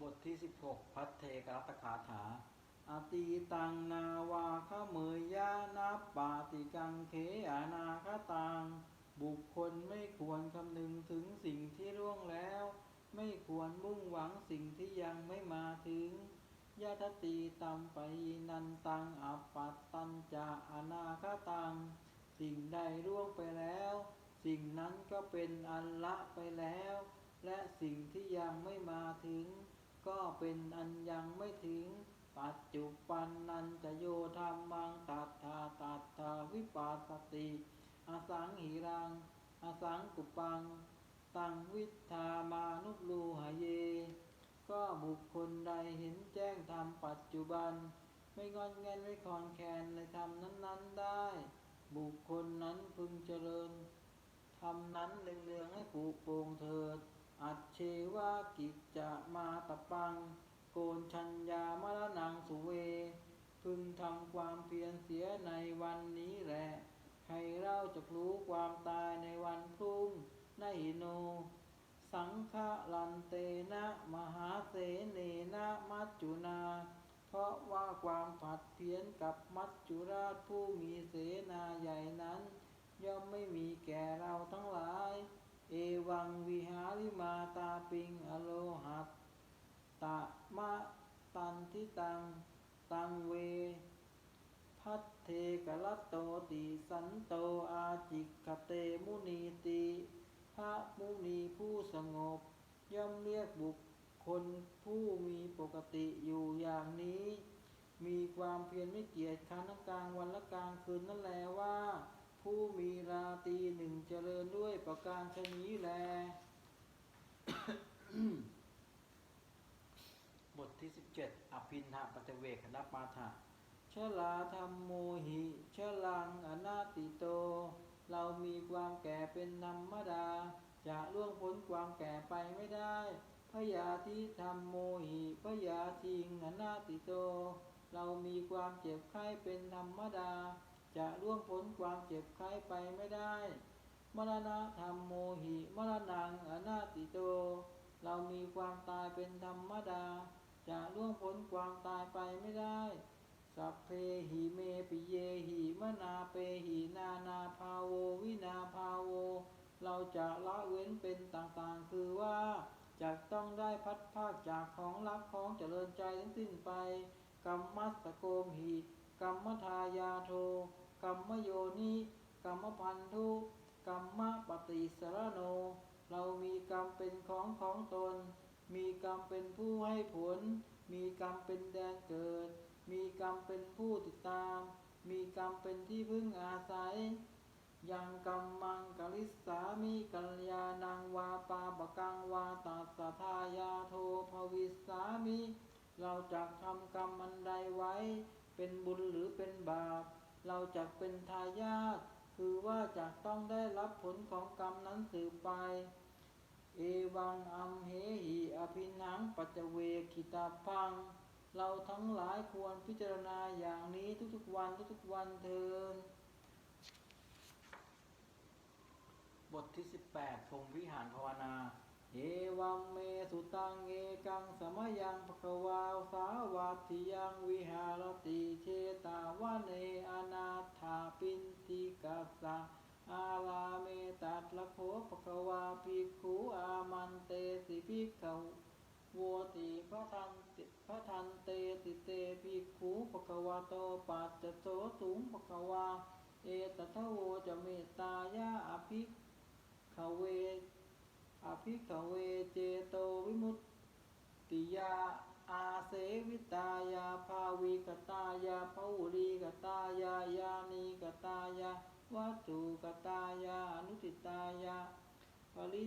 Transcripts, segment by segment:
บทที่ 16 พัทเทกรัตคาถาอาตีตังนาวาขเมยยานาปาติกังเขอานาคตังบุคคลไม่ควรคำนึงถึงสิ่งที่ร่วงแล้ว ไม่ควรมุ่งหวังสิ่งที่ยังไม่มาถึงยะทตีตัมไปนันตังอัปปัตตัญจะอนาคตัง สิ่งใดร่วงไปแล้ว สิ่งนั้นก็เป็นอันละไปแล้ว และสิ่งที่ยังไม่มาถึง ก็เป็นอันยังไม่ถึง ปัจจุปันนันจะโยธรรมังตัทธาตัทธาวิปัสสติอสังหิรังอสังกุปัง ตังวิทามานุลูหะเย ก็บุคคลใดเห็นแจ้งธรรมปัจจุบัน ไม่งอนแงนไม่คลอนแคนในธรรมนั้น ๆได้ บุคคลนั้นพึงเจริญทำนั้นเลืองๆให้ผูกโปรงเถิด อัจเชวากิจจะมาตะปัง โกนชัญญามรณังสุเว พึงทำความเพียรเสียในวันนี้แหละใครเล่าจะรู้ความตายในวันพรุ่งนหิโน สังฆลันเตนะมหาเสเนนะมัจจุนา เพราะว่าความผัดเพี้ยนกับมัจจุราชผู้มีเสนาใหญ่นั้น ย่อมไม่มีแก่เราทั้งหลาย เอวังวิหาริมาตาปิงอโลหัตตะมะตันทิตัง ตังเว พัทเทกลัตโตติสันโตอาจิกขเตมุนีติพระมุนีผู้สงบ ย่อมเรียกบุคคลผู้มีปกติอยู่อย่างนี้ มีความเพียรไม่เกียจค้านทั้งกลางวันและกลางคืนนั่นแลว่า ผู้มีราตีหนึ่งเจริญด้วยประการชนี้แล บทที่17อภินหะปัจเวกขณปาฐะชลาธรรมโมหิชลังอนาติโต เรามีความแก่เป็นธรรมดา จะล่วงพ้นความแก่ไปไม่ได้พยาธิธรรมโมหิพยาทิงอนาติโต เรามีความเจ็บไข้เป็นธรรมดา จะล่วงพ้นความเจ็บไข้ไปไม่ได้ มรณะธรรมโมหิมรณังอนาติโต เรามีความตายเป็นธรรมดา จะล่วงพ้นความตายไปไม่ได้ สัพเพหิเมปิเยหิมนาเปหินานาภาโววินาภาโว เราจะละเว้นเป็นต่างๆ คือว่าจะต้องได้พัดภาคจากของรักของเจริญใจทั้งสิ้นไป กรรมมัสสโกมหิ กรรมทายาโทกรรมโยนิกรรมพันธุกรรมปฏิสรโน เรามีกรรมเป็นของของตน มีกรรมเป็นผู้ให้ผล มีกรรมเป็นแดนเกิด มีกรรมเป็นผู้ติดตาม มีกรรมเป็นที่พึ่งอาศัย ยังกรรมังกลิสามิกัลยาณังวาปาปกังวาตัสะทายาโทภวิสามิ เราจะทำกรรมอันใดไว้ เป็นบุญหรือเป็นบาป เราจะเป็นทายาทคือว่าจะต้องได้รับผลของกรรมนั้นสืบไป เอวังอัมเหหิอภินังปัจเวคิตาพัง เราทั้งหลายควรพิจารณาอย่างนี้ทุกๆวันทุกๆวันเทินบทที่ 18พรหมวิหารภาวนา เอวัมเมสุตังเอกังสมยังภควาสาวัตถิยังวิหารติเชตาวะเนอนาถาปินติกัสสะอาลาเมตัตละโภภควาภิกขุอามันเตสิภิกขวโวติพระทันติพระทันเตติเตภิกขุภควาโตปัจจโสตุงภควา เอตทะโวจะเมตตายาอภิขเว อภิขเวเจโตวิมุตติยาอาเสวิตายาภาวีกตายาภาุรีกตายายานีกตายาวัตถุกตายาอนุติตายาปริ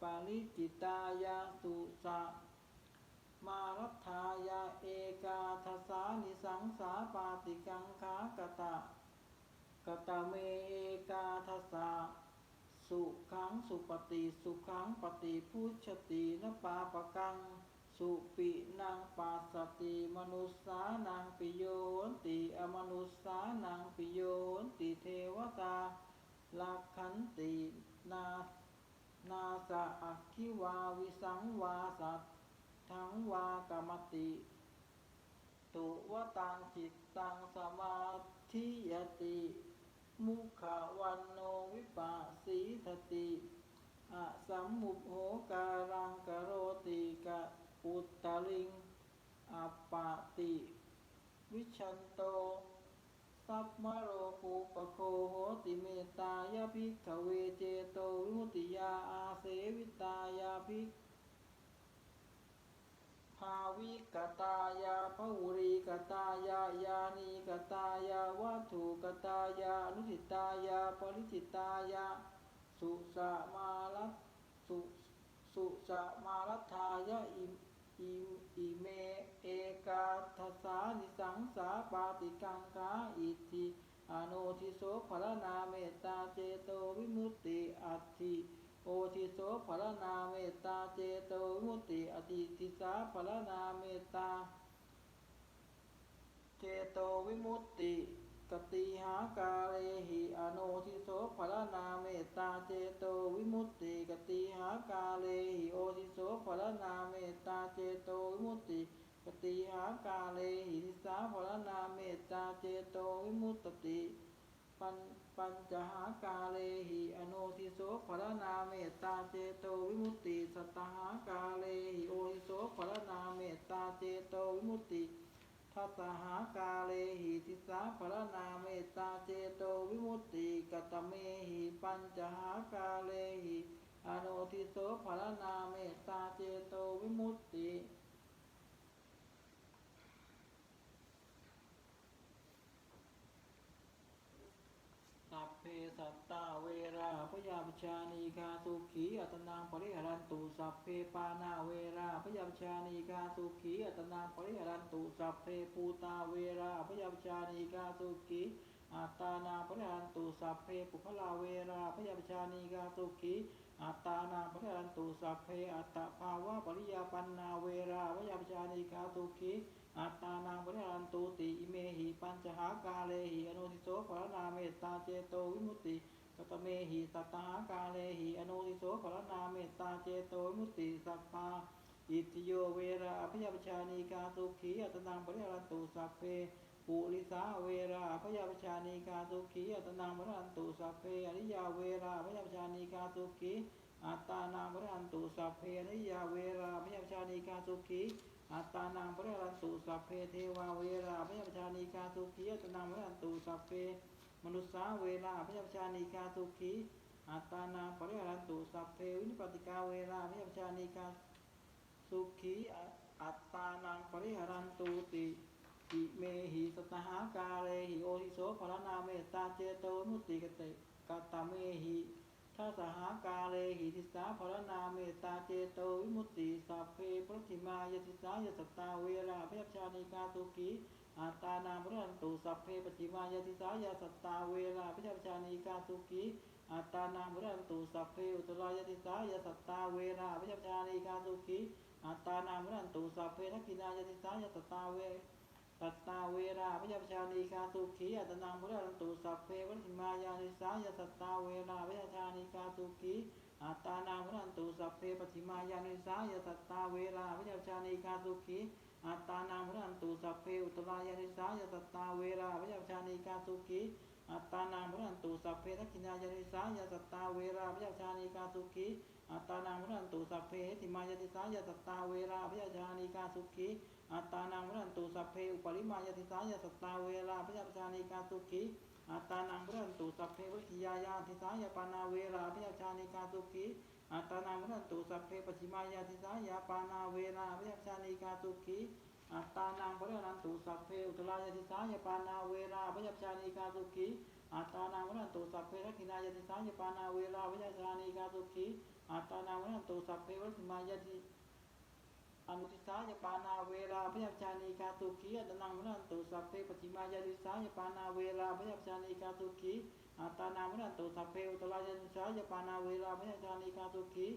ปาริจิตายาสุสะมารัฐายาเอกาทสานิสังสาปาติกังขากตะกตเมเอกาทสะ สุขังสุปฏิสุขังปฏิพุชตินปาปกัง สุปินังปัสสติมนุสสานังปิโยนติอมนุสสานังปิโยนติเทวตาลักขันตินานาสะอักขิวาวิสังวาสัตทังวากรรมติตุวตังจิตตังสมาธิยติ มุขวันโนวิปัสสีทติอะสัมมุโหการังกโรติกะอุตตลิงอัปปาติ วิชันโตสัพมโรภูปโคโหติเมตตายาภิกขเวเจโตวิมุตติยาอาเสวิตายาภิก ภาวิกตายาภวุรีกตายายานีกตายาวัตถุกตายานุสิตายาปริจิตายาสุสมาลัตสุสุสมาลัทายาอิอิอิเมเอกาทสานิสังสาปาติกังกาอิทิอโนทิโสภรนาเมตตาเจโตวิมุตติอัตถิ โอทิโสภรนาเมตตาเจโตวิมุตติอติติสาภรนาเมตตา เจโตวิมุตติกติหากาเลหิอโนทิโสภรนาเมตตาเจโตวิมุตติกติหากาเลหิโอทิโสภรนาเมตตาเจโตวิมุตติกติหากาเลหิทิสาภรนาเมตตาเจโตวิมุตติ ปัญปัญจหากาเลหิอโนทิโสภรนาเมตตาเจโตวิมุตติสัตหากาเลหิโอทิโสภรนาเมตตาเจโตวิมุตติทัตหากาเลหิทิสาภรนาเมตตาเจโตวิมุตติกตเมหิปัญจหากาเลหิอโนทิโสภรนาเมตตาเจโตวิมุตติ สัตตาเวราพยาปชานีกาสุขีอัตนังปริหารันตุสัพเพปานาเวราพยาปชานีกาสุขีอัตนังปริหารันตุสัพเพปูตาเวราพยาปชานีกาสุขีอัตานาปริหารันตุสัพเพปุคลาเวราพยาปชานีกาสุขีอัตานาปริหารันตุสัพเพอัตตภาวะปริยาปันนาเวราพยาปชานีกาสุขี อัตตานังปริหันตุติอิเมหิปัญจหากาเลหิอนุทิโสภรนาเมตตาเจโตวิมุตติกตเมหิสัตตหากาเลหิอนุทิโสภรนาเมตตาเจโตวิมุตติสัพพาอิติโยเวราอภิยปชานีกาสุขีอัตนังปริหันตุสัพเพปุริสาเวราอภิยปชานีกาสุขีอัตนังปริหันตุสัพเพอริยาเวราอภิยปชานีกาสุขีอัตตานังปริหันตุสัพเพอริยาเวราอภิยปชานีกาสุขี อัตานังปริรันตุสัพเพเทวาเวราพยาปชานีกาสุขีอัตานังปริรันตุสัพเพมนุษสาเวราพยาปชานีกาสุขีอัตานังปริรันตุสัพเพวินิปติกาเวราพยาปชานีกาสุขีอัตานังปริหารันตุติอิเมหิสตหากาเลหิโอทิโสภรนาเมตตาเจโตมุตติกเตกตเมหิ ทัสหากาเลหิทิสาภรนาเมตตาเจโตวิมุตติสัพเพปฏิมายติสายสตตาเวราพยาชานิกาตุกีอัตานามรันตุสัพเพปฏิมายติสายสตตาเวราพยาชานิกาตุกีอัตานามรันตุสัพเพอุตรายติสายสตตาเวราพยาชานิกาตุกีอัตานามรันตุสัพเพทักขินายติสายสตตาเว ตัตตาเวราพยาปชานีกาสุขีอัตนังพุทธันตุสัพเพวัติมายานิสายสัตตาเวราพยาชานีกาสุขีอัตตานังพุทธันตุสัพเพปฏิมายานิสายสัตตาเวราพยาชานีกาสุขีอัตตานังพุทธันตุสัพเพอุตรายานิสายสัตตาเวราพยาชานีกาสุขีอัตตานังพุทธันตุสัพเพทักขินายานิสายสัตตาเวราพยาชานีกาสุขีอัตตานังพุทธันตุสัพเพติมายานิสายสัตตาเวราพยาชานีกาสุขี อัตานังวรันตุสัพเพอุปริมายติสายสัตตาเวลาพยาปชานิกาสุขีอัตานังวรันตุสัพเพวิทยายาติสายปานาเวลาพยาปชานิกาสุขีอัตานังวรันตุสัพเพปชิมายาติสายปานาเวลาพยาปชานิกาสุขีอัตานังวรันตุสัพเพอุตรายติสายปานาเวลาพยาปชานิกาสุขีอัตานังวรันตุสัพเพรักินายติสายปานาเวลาพยาปชานิกาสุขีอัตานังวรันตุสัพเพวิมายาติ อนุทิสายปานาเวลาพยัญชานีกาตุขีอัตนังมนันตุสัพเพปฏิมายาติสายปานาเวลาพยัญชานีกาตุขีอัตตานามนันตุสัพเพอุตรายาติสายปานาเวลาพยัญชานีกาตุขี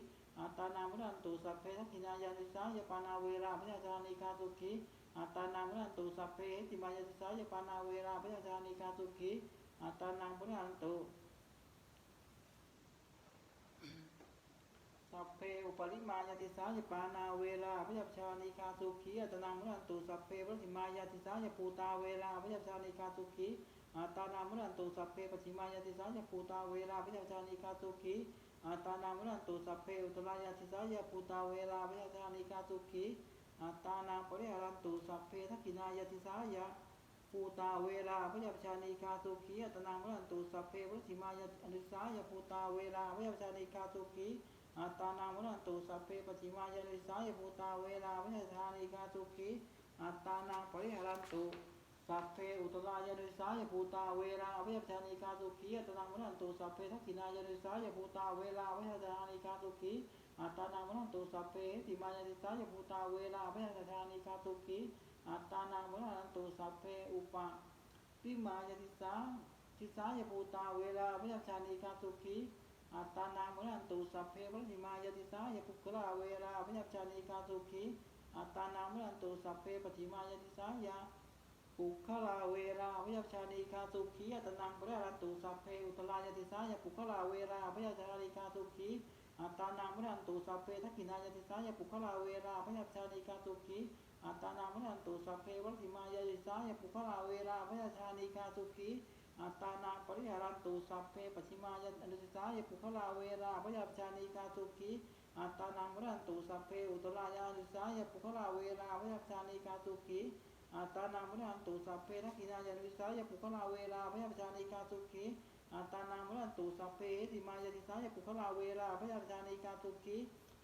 อัตตานามนันตุสัพเพทักขินายาติสายปานาเวลาพยัญชานีกาตุขีอัตตานามนันตุสัพเพติมายาติสายปานาเวลาพยัญชานีกาตุขีอัตตานามนันตุ สัพเพอุปริมายติสายปานาเวลาพยัญชานิกาสุขีอัตนังมรันตุสัพเพปฏิมายติสายภูตาเวลาพยัญชานิกาสุขีอัตตานามรันตุสัพเพปฏิมายติสายภูตาเวลาพยัญชานิกาสุขีอัตตานามรันตุสัพเพอุตรายาติสายภูตาเวลาพยัญชานิกาสุขีอัตตานาปริหารันตุสัพเพทักขินายาติสายภูตาเวลาพยัญชานิกาสุขีอัตตานามรันตุสัพเพปฏิมายติสายภูตาเวลาพยัญชานิกาสุขี อัตานามุนันตุสัพเพปฏิมายานิสายภูตาเวลาวิชานิกาสุขีอัตานาปริหารันตุสัพเพอุตรายานิสายภูตาเวลาวิชานิกาสุขีอัตานามุนันตุสัพเพทักขินายานิสายภูตาเวลาวิชานิกาสุขีอัตานามุนันตุสัพเพติมายานิสายภูตาเวลาวิชานิกาสุขีอัตานามุนันตุสัพเพอุปะปิมายานิสาทิสายภูตาเวลาวิชานิกาสุขี อัตตานามุนันตุสัพเพปฏิมายติสายปุคละเวราพยัญชานิกาสุขีอัตตานามุนันตุสัพเพปฏิมายติสายาปุคละเวราพยัญชานิกาสุขีอัตานังปะรันตุสัพเพอุตรายติสายปุคละเวราพยัญชานิกาสุขีอัตตานามุนันตุสัพเพทักขินายติสายปุคละเวราพยัญชานิกาสุขีอัตตานามุนันตุสัพเพปฏิมายติสายปุคละเวราพยัญชานิกาสุขี อัตานาปริหารันตุสัพเพปชิมายะอนุสิสายปุคลาเวราพยาปชานีกาสุขีอัตานังวรันตุสัพเพอุตรายานุสายปุคลาเวราพยาปชานีกาสุขีอัตานังวรันตุสัพเพทักขินายานุสายปุคลาเวราพยาปชานีกาสุขีอัตานังวรันตุสัพเพติมายะติสายปุคลาเวราพยาปชานีกาสุขี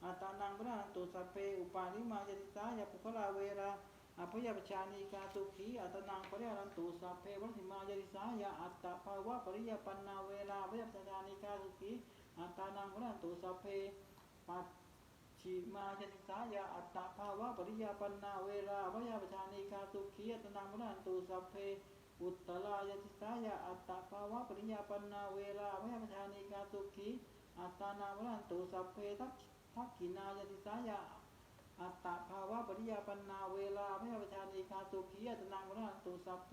อัตานังวรันตุสัพเพอุปาลิมายะติสายปุคลาเวรา อภยปชานิกาสุขีอัตนังปริหารันตุสัพเพวัติมายริสายาอัตตาภาวะปริยปันนาเวลาอภยปชานิกาสุขีอัตตานังปริหารันตุสัพเพปัจฉิมายริสายาอัตตาภาวะปริยปันนาเวลาอภยปชานิกาสุขีอัตนังปริหารันตุสัพเพอุตตรายติสายาอัตตาภาวะปริยปันนาเวลาอภยปชานิกาสุขีอัตตานังปริหารันตุสัพเพทักทักขินายติสายา อัตตาภาวะปริยาปันนาเวลาพระประชานิกาสุขีอัตนังวรันตุสัพเพ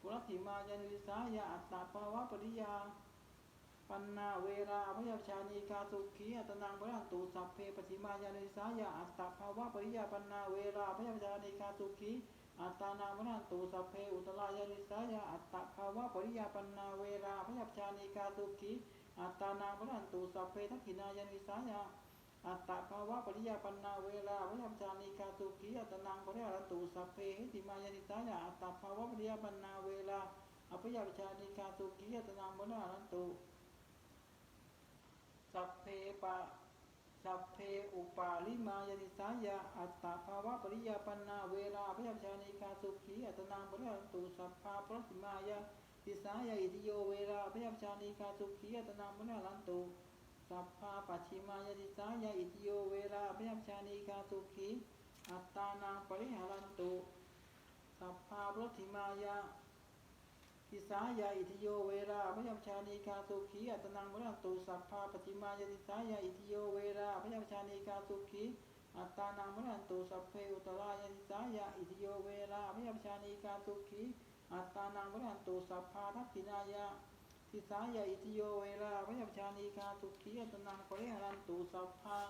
ปุรติมายานิสายาอัตตาภาวะปริยาปันนาเวลาพระประชานิกาสุขีอัตนังวรันตุสัพเพปฏิมายานิสายาอัตตภาวะปริยาปันนาเวลาพระประชานิกาสุขีอัตตานังวรันตุสัพเพอุตรายานิสายาอัตตภาวะปริยาปันนาเวลาพระประชานิกาสุขีอัตตานังวรันตุสัพเพทักขินายานิสายา อัตตภาวะปริยาปันนาเวลาพยัญชานิกาสุขีอัตนังปริหารันตุสัพเพหิติมายานิสายาอัตตภาวะปริยาปันนาเวลาอภิยาชานิกาสุขีอัตนังปริหารันตุสัพเพปะสัพเพอุปาลิมายานิสายาอัตตภาวะปริยาปันนาเวลาพยัญชานิกาสุขีอัตนังปริหารันตุสัพพาปรติมายาติสายาอิติโยเวลาพยัญชานิกาสุขีอัตนังปริหารันตุ สัพพาปัจฉิมายติสายาอิติโยเวลาพยัญชานิกาสุขีอัตตานังปริหารันตุสัพพาปรติมายาติสายาอิติโยเวลาพยัญชานิกาสุขีอัตนังปริหันตุสัพพาปัจฉิมายติสายาอิติโยเวลาพยัญชานิกาสุขีอัตตานังปริหันตุสัพเพอุตรายติสายาอิติโยเวลาพยัญชานิกาสุขีอัตตานังปริหันตุสัพพาทักขินายา ทิสายาอิติโยเวลาพยัญชานิกาสุขีอัตนังปริหารันตุสัพพา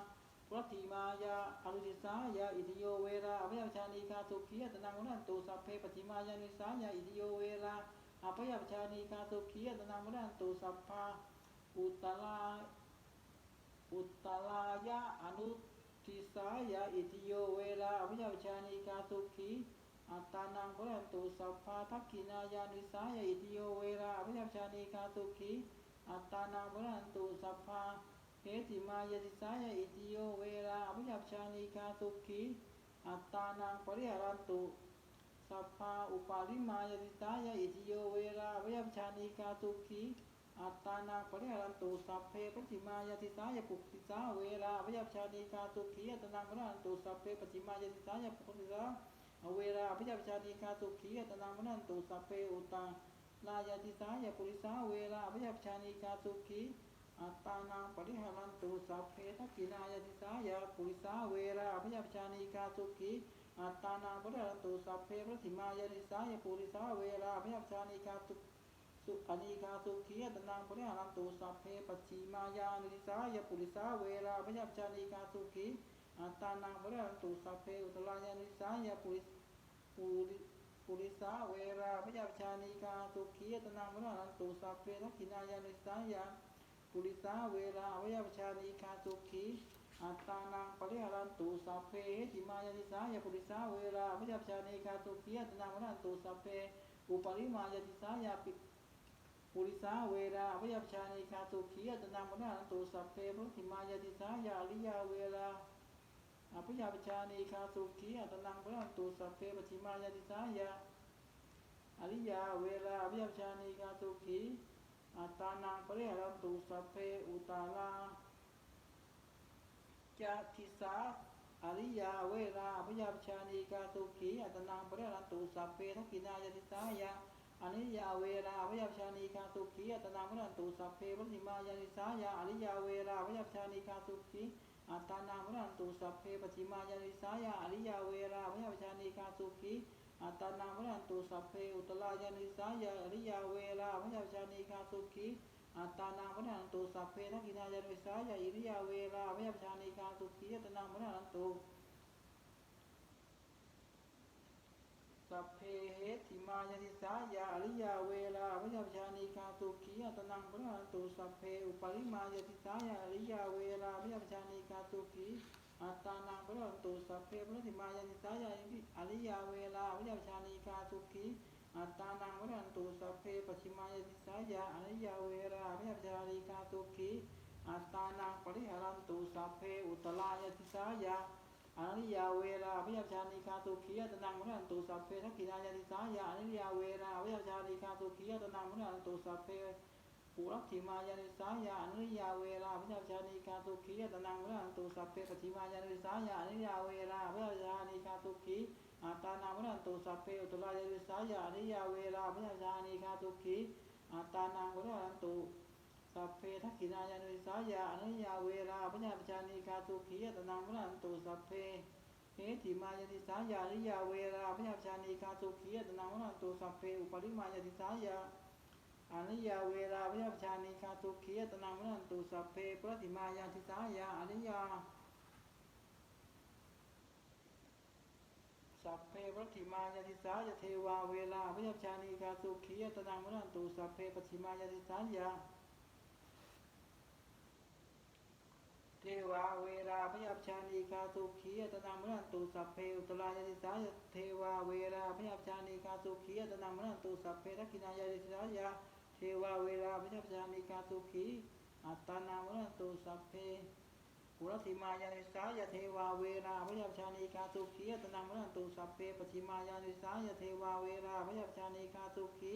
วัติมายาอนุติสายาอิติโยเวลาพยัญชานิกาสุขีอัตนังวรันตุสัพเพปฏิมายานิสายาอิติโยเวลาอภยัญชานิกาสุขีอัตนังวรันตุสัพพาอุตตลาอุตตลายะอนุทิสายาอิติโยเวลาพยัญชานิกาสุขี อัตตานังปรันตุสัพพาทักขินายานิสายอิติโยเวราพยัญชานิกาสุขีอัตตานังปรันตุสัพพาเหติมายติสายอิติโยเวราพยัญชานิกาสุขีอัตตานังปริหารันตุสัพพาอุปาลิมายติสายอิติโยเวราพยัญชานิกาสุขีอัตตานังปริหารันตุสัพเพปฏิมายติสายปุกิสาเวราพยัญชานิกาสุขีอัตตานังปริหารันตุสัพเพปฏิมายติสายปุกิสา อเวลาพิจารณาดีกาสุขีอัตนังมนันตุสัพเพอุตังลายาติสายาปุริสาเวลาพิจารณาดีกาสุขีอัตตานังปริหารันตุสัพเพทักินายาติสายาปุริสาเวลาพิจารณาดีกาสุขีอัตตานังปริหารันตุสัพเพพระสิมายาติสายาปุริสาเวลาพิจารณาดีกาสุสสุอนีคาสุขีอัตนังปริหารันตุสัพเพปัจฉิมายานิสายปุริสาเวราพยัญชานีคาสุขี อัตานังปะรันตุสัพเพอุตรายานิสายปุริปุริปุริสาเวราพยัญชานีคาสุขีอัตนังปะรันตุสัพเพทักขินายานิสายปุริสาเวราพยัญชานีคาสุขีอัตานังปริหารันตุสัพเพหิมายานิสายปุริสาเวราพยัญชานีคาสุขีอัตนังปะรันตุสัพเพอุปริมายาติสายาปิปุริสาเวราพยัญชานิคาตุขีอัตนามนตุสัพเพพุทธิมายติสายาลิยาเวรา อภิยาปชานิคาตุขีอัตนังพระตุสัพเพปฏิมายติสายาอริยาเวราอภิยาปชานิคาตุขีอัตานังปริหารันตุสัพเพอุตาลาจะทิสาอริยาเวราอภิยาปชานิคาตุขีอัตนังปริหารันตุสัพเพทักขินายติสายาอนิยาเวราพยัญชานีคาสุขีอัตนามรันตุสัพเพปฏิมายานิสายาอนิยาเวราพยัญชานีคาสุขี อัตานามรันตุสัพเพปฏิมายานิสายาอริยาเวราพยาปชานีคาสุขีอัตานามรันตุสัพเพอุตลายานิสายาอริยาเวราพยาปชานีคาสุขีอัตานามรันตุสัพเพนักินายานิสายาอิริยาเวราพยาปชานีคาสุขีอัตานามรันตุ สัพเพเหติมายติสายาอริยาเวลาพยัญชานิคาตุขีอัตนังพระตุสัพเพอุปริมายติสายาอริยาเวลาพยัญชานิคาตุขีอัตานังพระตุสัพเพพระติมายติสายาอริยาเวลาพยัญชานิคาตุขีอัตานังพระตุสัพเพปัจฉิมายติสายาอริยาเวลาพยัญชานิคาตุขีอัตตานังปริหารันตุสัพเพอุตลายติสายา อนิยาเวราพยัญชานิคาตุขียตนังมรันตุสัพเพทักขินายาติสายาอนิยาเวราพยัญชานิคาตุขียตนังมรันตุสัพเพปุรัตถิมายานิสายาอนิยาเวราพยัญชานิคาตุขียตนังมรันตุสัพเพปฏิมายานิสายาอนิยาเวราพยัญชานิคาตุขีอัตานามรันตุสัพเพอุตรายานิสายาอนิยาเวราพยัญชานิคาตุขีอัตานามรันตุ สัพเพทักขินายานุสายาอนุยาเวราพญาปชานีคาตุขียตนังมรันตุสัพเพเหติมายติสายานิยาเวราพญาปชานีคาตุขียตนังมรันตุสัพเพอุปริมายติสายาอนุยาเวราพญาปชานีคาตุขียตนังมรันตุสัพเพปฏิมายาติสายาอนุยาสัพเพปฏิมายาติสายาเทวาเวลาพยัญชานีคาสุขียตนังมรันตุสัพเพปฏิมายาติสายา เท วาเวราพยัญชานีคาสุขียตนังมรันตุสัพเพอุตรายาติสายาเทวาเวราพยัญชานีคาสุขียตนังมรันตุสัพเพทักขินายาติสายาเทวาเวราพยัญชานีคาสุขีอัตนามรันตุสัพเพปุรติมายานิสายเทวาเวราพยัญชานีคาสุขียตนังมรันตุสัพเพปฏิมายานิสายเทวาเวราพยัญชานีคาสุขี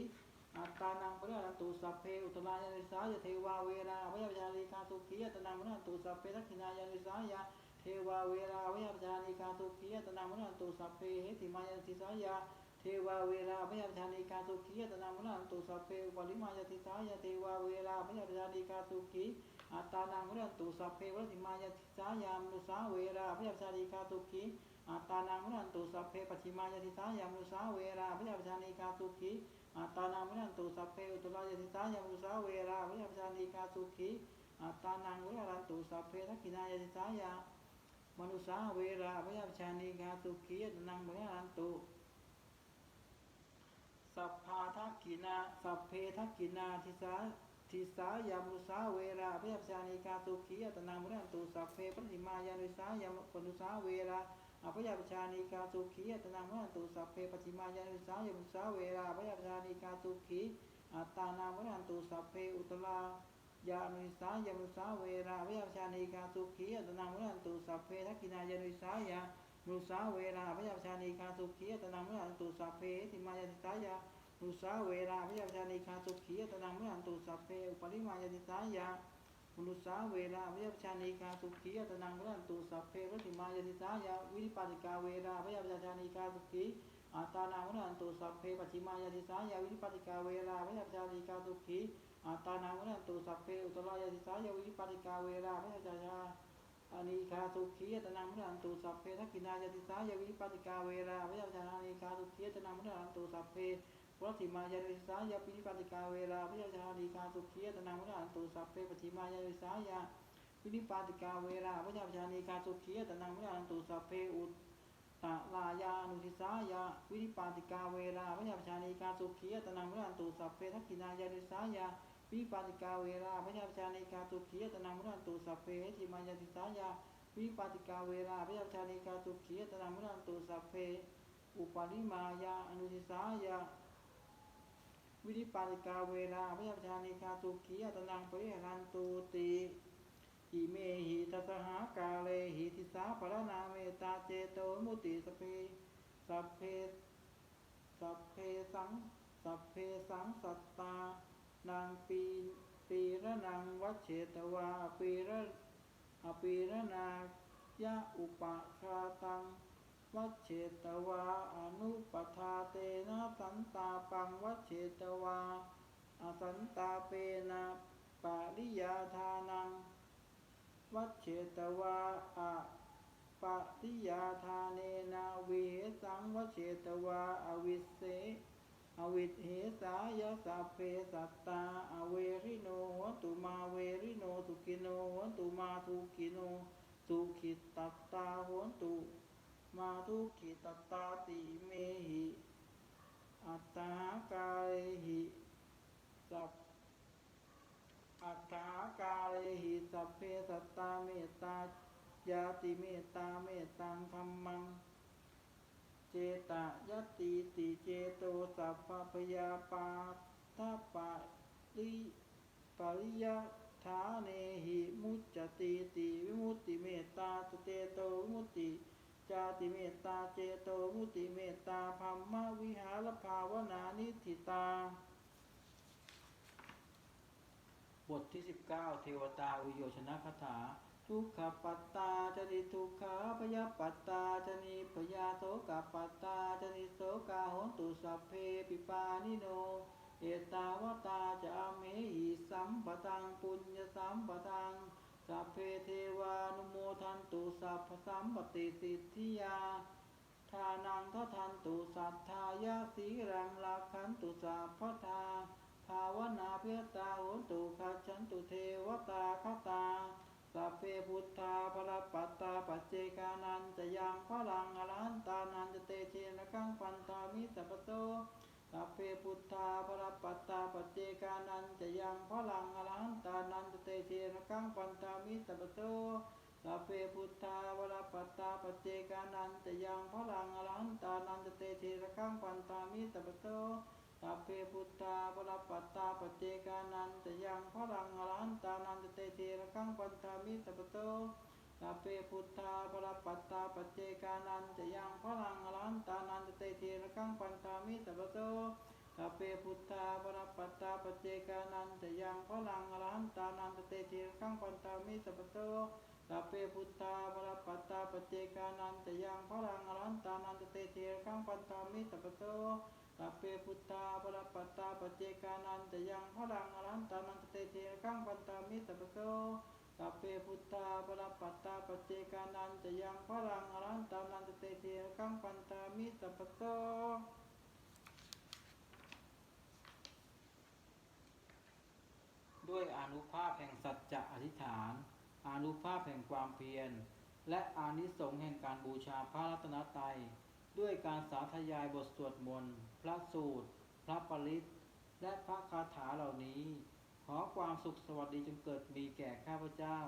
อัตตานังปริรันตุสัพเพอุตรายานิสายเทวาเวราพยัญชานีคาสุขียตนังมรันตุสัพเพทักขินายานิสายเทวาเวราพยัญชานีคาสุขียตนังมรันตุสัพเพเหติมายานิสายเทวาเวราพยัญชานีคาสุขียตนังมรันตุสัพเพปริมายาติสายเทวาเวราพยัญชานีคาสุขีอัตตานังมรันตุสัพเพวรติมายาติสายามุสาเวราพยัญชานีคาสุขีอัตตานังมรันตุสัพเพปัจฉิมายาติสายามุสาเวราพยัญชานีคาสุขี อัตตานังมรันตุสัพเพอุตรายาติสายามนุสาเวราพยัญชานีคาสุขีอัตตานังมรันตุสัพเพทักขินายาติสายามนุสาเวราพยัญชานีคาสุขีอัตานังมรันตุสัพพาทักขินาสัพเพทักขินาทิสาทิสายามุสาเวราพยัญชานิกาสุขีอัตนามรันตุสัพเพปฏิมายานุสายามนุสาเวรา อภยาปชานิกาสุขีอัตนามรันตุสัพเพปฏิมายานุสายามุสาเวราพยาปชานิกาสุขีอัตตานามรันตุสัพเพอุตลายานุสายามุสาเวราพยาปชานิกาสุขีอัตนามรันตุสัพเพทักินายานุสายามุสาเวราพยาปชานิกาสุขีอัตนามรันตุสัพเพติมายาติสายามุสาเวราพยัญชานิคาสุขียตนังมรันตุสัพเพอุปริมายติสายา มนุสาเวราพยัญชานิคาสุขียตนังมรันตุสัพเพปฏิมายติสายาวิริปาติกาเวราพยัญชานิคาสุขีอัตานังมรันตุสัพเพปฏิมายติสายาวิริปาติกาเวราพยัญชานิคาสุขีอัตานังมรันตุสัพเพอุตรายติสายาวิริปาติกาเวราพยัญชาอานิคาสุขียตนังมรันตุสัพเพทักขินายติสายาวิริปาติกาเวราพยัญชานิคาสุขียตนังมรันตุสัพเพ รัติมายานิสายาปินิปาติกาเวลาพยาชาลีกาสุขียตนังวรันตุสัพเพปฏิมายานิสายาปินิปาติกาเวลาพยาชาลีกาสุขียตนังวรันตุสัพเพอุตตะลายานุทิสายาวินิปาติกาเวลาพยาชาลีกาสุขียตนังวรันตุสัพเพทักขินายานิสายาวินิปาติกาเวลาพยาชาลีกาสุขียตนังวรันตุสัพเพทิมายานิสายาวินิปาติกาเวลาพยาชาลีกาสุขียตนังวรันตุสัพเพอุปาลิมายาอนุทิสายา วิธิปาติกาเวลาพระยาชานิกาตุขียตนังปริหรันตุติอิเมหิทัสหากาเลหิทิสาปรนาเมตาเจโตมุติสเพสัพเพสัพเพสังสัพเพสังสัตตานางปีปีระนังวัชเชตวาปีระอปีระนายะอุปาคาตังวัชเชตวาอนุปทาเตนะสันตาปัง วัชเชตวา อสันตาเปนะปาริยาทานัง วัชเชตวาอะปาริยาทาเนนาวิเหสังวัชเชตวาอวิเสอวิเหสายสัพเพสัตตา อเวริโนหตุมาเวริโนสุกิโนหตุมาสุกิโนสุขิตตตาโหตุมาทุกขิตตาติเมหิ อัตตากาเลหิสัพอัตตากาเลหิสัพเพสัตตาเมตตายาติเมตตาเมตตังธรรมัง เจตายติติเจโตสัพพพยาปาทาปะริปริยฐาเนหิมุจจติติวิมุตติเมตตาสเตโตวิมุตติ จาติเมตตาเจโตมุติเมตตาพัมมวิหารภาวนานิธิตา บทที่ 19 เทวตาวิโยชนะคาถา ทุกขปัตตาจนิทุกขาพยาปัตตาจนิพยาโสกปัตตาจนิโสกาโหนตุสัพเพปิปานิโน เอตาวตาจะเมหิสัมปตังปุญญสัมปตัง สัพเพเทวานุโมทันตุสัพพสัมปติสิทธิยาทานังทัทันตุสัทธายาสีรังลักขันตุสัพพทาภาวนาเพียตาโหตุขัจฉันตุเทวตาคตาสัพเพพุทธาภรปัตตาปัจเจกานันจะยังพลังอรหันตานันจะเตเชนะกังปันตามิสัพโต สัพเพพุทธาภรปัตตาปเจกานันจะยังพลังอรหันตานันจะเตเชนะกังปันตามิสัพพโตสัพเพพุทธาวรปัตตาปเจกานันจะยังพลังอรหันตานันจะเตเชระกังปันตามิสัพพโตสัพเพพุทธาวรปัตตาปเจกานันจะยังพลังอรหันตานันจะเตเชระกังปันตามิสัพพโต สัพเพพุทธาวรปัตตาปจเจกานันจะยังพลังอรันตานันจะเตเชระกังปันตามิสัพโตสัพเพพุทธาวรปัตตาปจเจกานันจะยังพลังอรันตานันจะเตเชระกังปันตามิสัพโตสัพเพพุทธาปรปัตตาปเจกานันตยังพลังอรันตานันตเตเทกังปันตามิสัพโตสัพเพพุทธาปรปัตตาปเจกานันตยังพลังอรันตานันตเตเทกังปันตามิสัพโต สัพเพพุทธาปรปัตตาปเจกานันตยังพลังอรันตานันตเตเทกังปันตามิสัพโตด้วยอนุภาพแห่งสัจจะอธิษฐาน อนุภาพแห่งความเพียร และอานิสงส์แห่งการบูชาพระรัตนตรัย ด้วยการสาธยายบทสวดมนต์ พระสูตร พระปริตและพระคาถาเหล่านี้ ขอความสุขสวัสดีจงเกิดมีแก่ข้าพเจ้า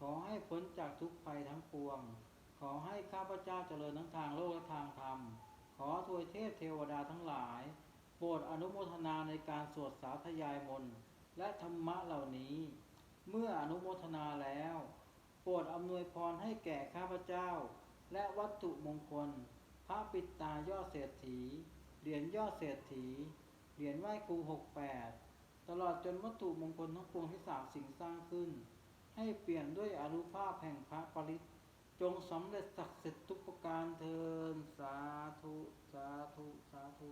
ขอให้พ้นจากทุกภัยทั้งปวง ขอให้ข้าพเจ้าเจริญทั้งทางโลกและทางธรรม ขอทวยเทพเทวดาทั้งหลาย โปรดอนุโมทนาในการสวดสาธยายมนต์และธรรมะเหล่านี้ เมื่ออนุโมทนาแล้ว โปรดอำนวยพรให้แก่ข้าพเจ้า และวัตถุมงคล พระปิดตายอดเศรษฐี เหรียญยอดเศรษฐี เหรียญไหว้ครูหกแปด ตลอดจนวัตถุมงคลทั้งปวงที่สาวสิ่งสร้างขึ้น ให้เปลี่ยนด้วยอนุภาพแห่งพระปริศจงสำเร็จศักดิ์สิทธิ์ทุกประการเทินสาธุ สาธุ สาธุ